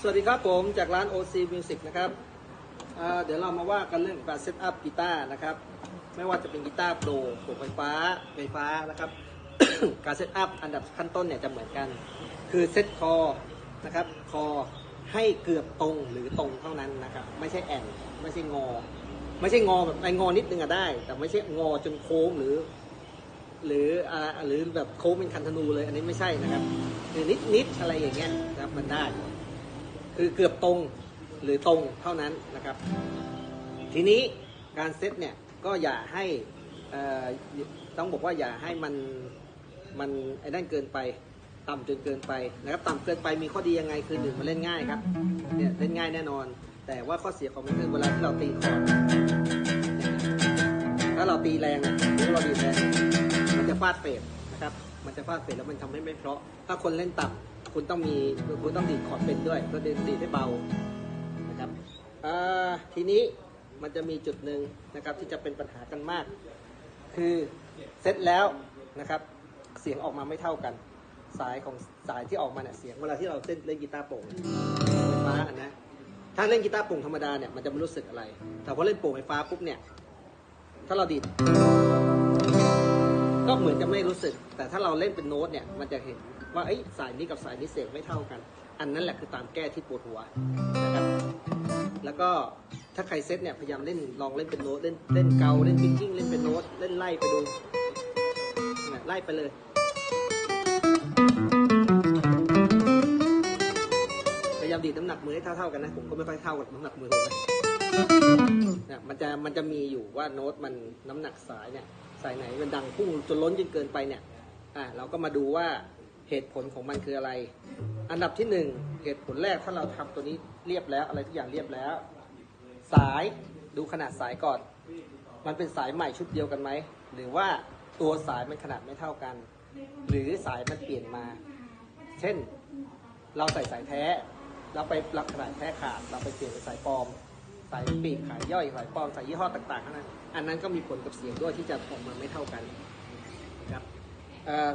สวัสดีครับผมจากร้าน OC Music นะครับเดี๋ยวเรามาว่ากันเรื่องการเซตอัพกีตาร์นะครับ ไม่ว่าจะเป็นกีตาร์โปรโปรไฟฟ้าไฟฟ้านะครับ การเซตอัพอันดับขั้นต้นเนี่ยจะเหมือนกัน คือเซตคอนะครับคอให้เกือบตรงหรือตรงเท่านั้นนะครับ ไม่ใช่แอนไม่ใช่งอ ไม่ใช่งอแบบไองอนิดนึงอะได้ แต่ไม่ใช่งอจนโค้งหรือ หรืออ่าหรือแบบโค้งเป็นคันธนูเลย อันนี้ไม่ใช่นะครับคือนิดนิดๆอะไรอย่างเงี้ยนะครับมันได้ คือเกือบตรงหรือตรงเท่านั้นนะครับ ทีนี้การเซตเนี่ยก็อย่าให้ต้องบอกว่าอย่าให้มันมันไอ้นั่นเกินไป ต่ำจนเกินไปนะครับต่ำเกินไปมีข้อดียังไงคือหนึ่งมันเล่นง่ายครับเนี่ยเล่นง่ายแน่นอน แต่ว่าข้อเสียของมันคือเวลาที่เราตีคอร์ดถ้าเราตีแรงเนี่ยหรือเราดีดแรงมันจะฟาดเฟดนะครับมันจะฟาดเฟดแล้วมันทำให้ไม่เพราะ ถ้าคนเล่นต่ำ คุณต้องมีคุณต้องดีดคอร์ดเป็นด้วยก็ดีดดีดให้เบานะครับทีนี้มันจะมีจุดหนึ่งนะครับที่จะเป็นปัญหากันมาก คือเสร็จแล้วนะครับเสียงออกมาไม่เท่ากัน สายของสายที่ออกมาเนี่ยเสียงเวลาที่เราเล่นเล่นกีตาร์โปร่งไฟฟ้าอันนะถ้าเล่นกีตาร์โปร่งธรรมดาเนี่ยมันจะไม่รู้สึกอะไร แต่พอเล่นโปร่งไฟฟ้าปุ๊บเนี่ยถ้าเราดีดก็เหมือนจะไม่รู้สึก แต่ถ้าเราเล่นเป็นโน้ตเนี่ยมันจะเห็น ว่าเอ้สายนี้กับสายนี้เสียงไม่เท่ากัน อันนั้นแหละคือตามแก้ที่ปวดหัวนะครับแล้วก็ถ้าใครเซตเนี่ยพยายามเล่นลองเล่นเป็นโน้ตเล่นเล่นเกาเล่นพิกกิ้งเล่นเป็นโน้ตเล่นไล่ไปดูเนี่ยไล่ไปเลยพยายามดีดน้ำหนักมือให้เท่าๆกันนะผมก็ไม่ค่อยเท่ากับน้ำหนักมือผมนะเนี่ยมันจะมันจะมีอยู่ว่าโน้ตมันน้ำหนักสายเนี่ยสายไหนมันดังพุ่งจนล้นจนเกินไปเนี่ยอ่าเราก็มาดูว่า เหตุผลของมันคืออะไร อันดับที่หนึ่งเหตุผลแรกถ้าเราทำตัวนี้เรียบแล้ว อะไรทุกอย่างเรียบแล้ว สายดูขนาดสายก่อน มันเป็นสายใหม่ชุดเดียวกันไหม หรือว่าตัวสายมันขนาดไม่เท่ากัน หรือสายมันเปลี่ยนมา เช่น เราใส่สายแท้ เราไปรับขนาดแท้ขาด เราไปเปลี่ยนเป็นสายปลอม สายปีกขายย่อยสายปลอมสายยี่ห้อต่างๆนั้นอันนั้นก็มีผลกับเสียงด้วยที่จะออกมาไม่เท่ากันนะครับเอ่อ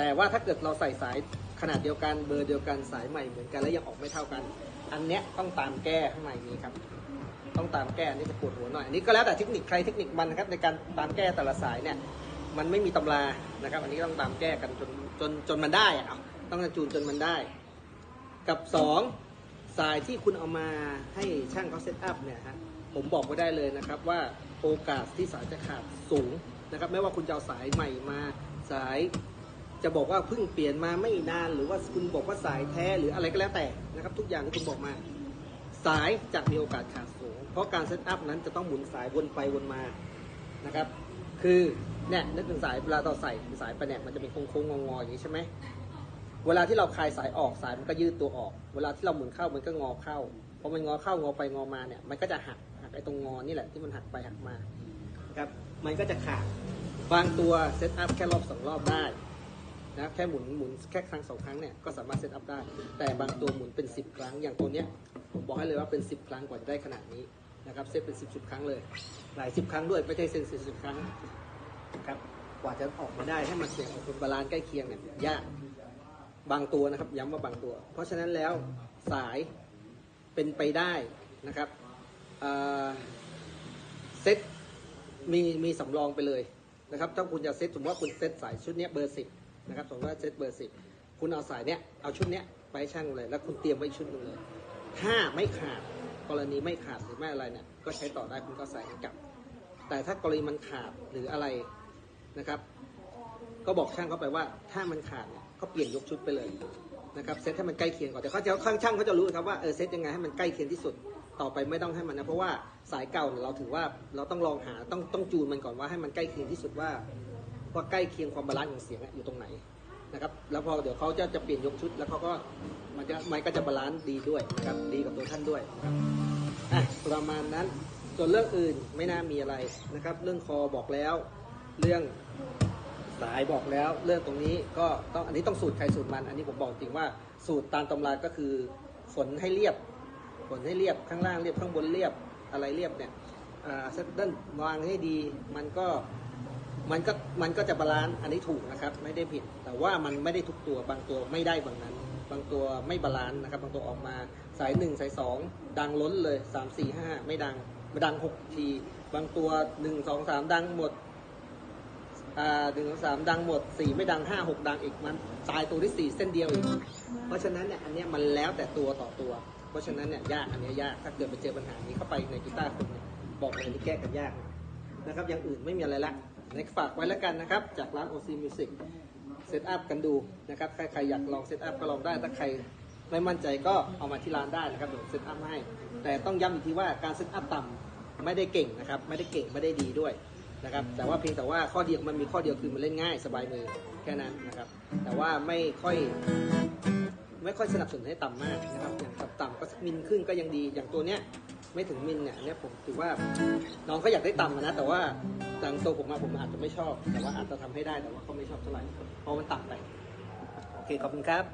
แต่ว่าถ้าเกิดเราใส่สายขนาดเดียวกันเบอร์เดียวกันสายใหม่เหมือนกันแล้วยังออกไม่เท่ากัน อันเนี้ยต้องตามแก้ข้างในนี้ครับ ต้องตามแก้อันนี้จะปวดหัวหน่อยอันนี้ก็แล้วแต่เทคนิคใครเทคนิคมันนะครับในการตามแก้แต่ละสายเนี่ยมันไม่มีตำรานะครับ อันนี้ต้องตามแก้กันจนจนจนมันได้อะต้องจูนจนมันได้ กับสองสายที่คุณเอามาให้ช่างเขาเซตอัพเนี่ยฮะผมบอกไว้ได้เลยนะครับว่าโอกาสที่สายจะขาดสูงนะครับ ไม่ว่าคุณจะเอาสายใหม่มาสาย จะบอกว่าเพิ่งเปลี่ยนมาไม่นาน หรือว่าคุณบอกว่าสายแท้หรืออะไรก็แล้วแต่นะครับ ทุกอย่างที่คุณบอกมา สายจะมีโอกาสขาดสูง เพราะการเซตอัพนั้นจะต้องหมุนสายวนไปวนมานะครับ คือเนี่ยนึกถึงสายเวลาเราใส่สายไปเนี่ยมันจะเป็นโค้งๆงอๆอย่างนี้ใช่ไหมเวลาที่เราคลายสายออกสายมันก็ยืดตัวออก เวลาที่เราหมุนเข้ามันก็งอเข้าพอมันงอเข้างอไปงอมาเนี่ยมันก็จะหักหักไอ้ตรงงอนี่แหละที่มันหักไปหักมานะครับมันก็จะขาดบางตัวเซตอัพแค่รอบสองรอบได้ นะแค่หมุนหมุนแค่ครั้งสองครั้งเนี่ยก็สามารถเซตอัพได้ แต่บางตัวหมุนเป็น 10 ครั้ง อย่างตัวเนี้ยผมบอกให้เลยว่าเป็น 10 ครั้งกว่าจะได้ขนาดนี้นะครับเซตเป็น 10 10 ครั้งเลย หลายสิบครั้งด้วยไม่ใช่เซนสิบสิบครั้งครับกว่าจะออกมาได้ให้มันเสียงออกเป็นบาลานซ์ใกล้เคียงเนี่ยยากบางตัวนะครับย้ำว่าบางตัว เพราะฉะนั้นแล้วสายเป็นไปได้นะครับเซตมีมีสำรองไปเลยนะครับถ้าคุณจะเซตสมมติว่าคุณเซตสายชุดเนี้ยเบอร์สิบ นะครับสมมติว่าเซตเบอร์สิบคุณเอาสายเนี้ยเอาชุดเนี้ยไปช่างเลย แล้วคุณเตรียมไว้ชุดหนึ่งเลย ถ้าไม่ขาดกรณีไม่ขาดหรือไม่อะไรเนี่ยก็ใช้ต่อได้คุณก็ใส่ให้กลับ แต่ถ้ากรณีมันขาดหรืออะไรนะครับ ก็บอกช่างเขาไปว่าถ้ามันขาดเนี่ยก็เปลี่ยนยกชุดไปเลยนะครับเซตให้มันใกล้เคียงก่อนแต่เขาจะข้างช่างเขาจะรู้ครับว่าเออเซตยังไงให้มันใกล้เคียงที่สุดต่อไปไม่ต้องให้มันนะเพราะว่าสายเก่าเนี่ยเราถือว่าเราต้องลองหาต้องต้องจูนมันก่อนว่าให้มันใกล้เคียงที่สุดว่า ว่าใกล้เคียงความบาลานซ์ของเสียงอยู่ตรงไหนนะครับ แล้วพอเดี๋ยวเขาจะจะเปลี่ยนยกชุด แล้วเขาก็มันจะมันก็จะบาลานซ์ดีด้วยนะครับ ดีกับตัวท่านด้วยนะครับอะประมาณนั้น ส่วนเรื่องอื่นไม่น่ามีอะไรนะครับ เรื่องคอบอกแล้ว เรื่องสายบอกแล้ว เรื่องตรงนี้ก็ต้องอันนี้ต้องสูตรใครสูตรมัน อันนี้ผมบอกจริงว่าสูตรตามตำราก็คือฝนให้เรียบฝนให้เรียบข้างล่างเรียบข้างบนเรียบอะไรเรียบเนี่ยเซตเดิลวางให้ดีมันก็ มันก็มันก็จะบาลานซ์อันนี้ถูกนะครับ ไม่ได้ผิด แต่ว่ามันไม่ได้ทุกตัวบางตัวไม่ได้บางนั้น บางตัวไม่บาลานซ์นะครับ บางตัวออกมาสายหนึ่งสายสองดังล้นเลยสามสี่ห้าไม่ดังมาดังหกที บางตัวหนึ่งสองสามดังหมดอ่าหนึ่งสองสามดังหมดสี่ไม่ดังห้าหกดังอีกมันตายตัวที่สี่เส้นเดียวอีก เพราะฉะนั้นเนี่ยอันเนี้ยมันแล้วแต่ตัวต่อตัว เพราะฉะนั้นเนี่ยยากอันเนี้ยยากถ้าเกิดไปเจอปัญหานี้เข้าไปในกีตาร์คุณเนี่ยบอกเลยนี่แก้กันยากนะครับอย่างอื่นไม่มีอะไรละ นฝากไว้แล้วกันนะครับ จากร้าน OC Music เซตอัพกันดูนะครับใครใครอยากลองเซตอัพก็ลองได้ถ้าใครไม่มั่นใจก็เอามาที่ร้านได้นะครับเดี๋ยวเซตอัพให้ แต่ต้องย้ำอีกทีว่าการเซตอัพต่ำไม่ได้เก่งนะครับ ไม่ได้เก่งไม่ได้ดีด้วยนะครับ แต่ว่าเพียงแต่ว่าข้อเดีของมันมีข้อเดียวคือมันเล่นง่ายสบายมือแค่นั้นนะครับ แต่ว่าไม่ค่อยไม่ค่อยสนับสนุนให้ต่ำมากนะครับ อย่างต่ำๆก็สักมิลครึ่งก็ยังดีอย่างตัวเนี้ยไม่ถึงมิลเนี่ยเนี้ยผมถือว่าน้องก็อยากได้ต่ำนะแต่ว่า ทางตัวผมมาผมอาจจะไม่ชอบ แต่ว่าอาจจะทำให้ได้แต่ว่าเขาไม่ชอบเท่าไหร่เพราะมันต่ำไปโอเคขอบคุณครับ